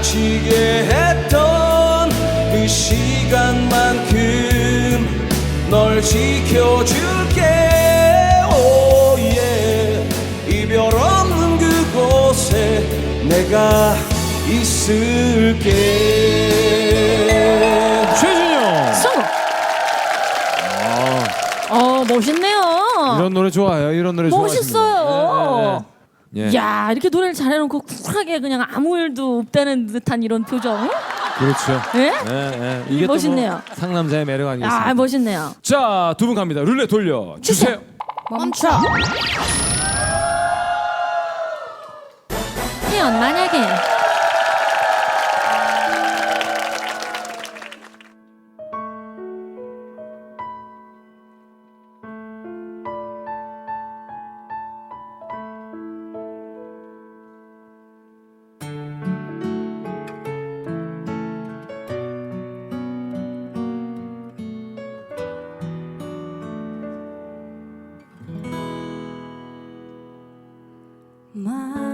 다치게 했던 그 시간만큼 널 지켜줄게 오예 oh yeah 이별 없는 그곳에 내가 있을게 최준영 송! 아, 어, 멋있네요. 이런 노래 좋아요 이런 노래 좋아하시는 멋있어요. 네, 네, 네. 예. 야 이렇게 노래를 잘해놓고 쿨하게 그냥 아무 일도 없다는 듯한 이런 표정. 그렇죠. 예? 예, 예. 이게 또 멋있네요. 뭐 상남자의 매력 아니겠습니까? 아 멋있네요. 자, 두 분 갑니다. 룰렛 돌려 주세요. 멈춰. 희연 만약에 만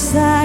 força.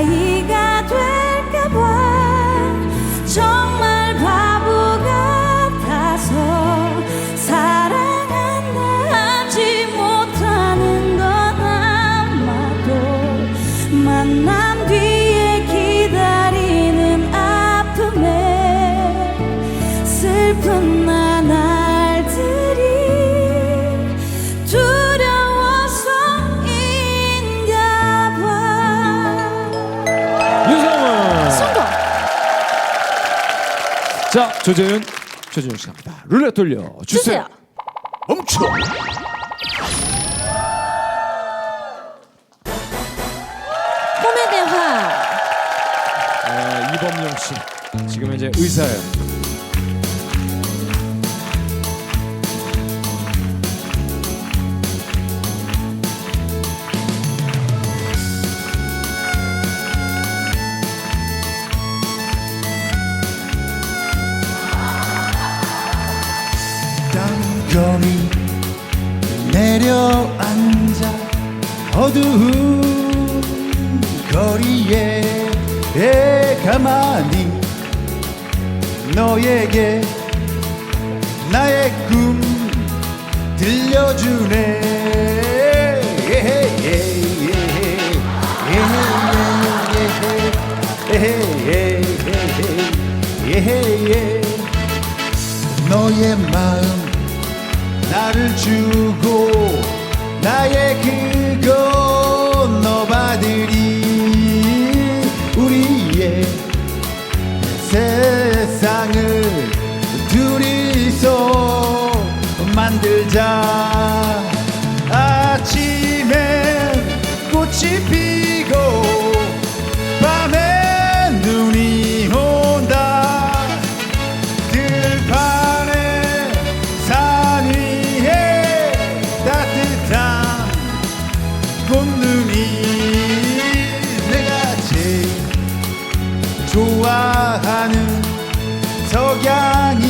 자, 조재윤, 최준영 씨 갑니다. 룰렛 돌려 주세요. 주세요. 멈춰 꿈의 대화. 어, 이범용 씨. 지금 이제 의사예요. 내려앉아 어두운 거리에 가만히 너에게 나의 꿈 들려주네 너의 마음 나를 주고 나의 그거 너바들이 우리의 세상을 둘이서 만들자. 아침엔 꽃이 피 좋아하는 석양이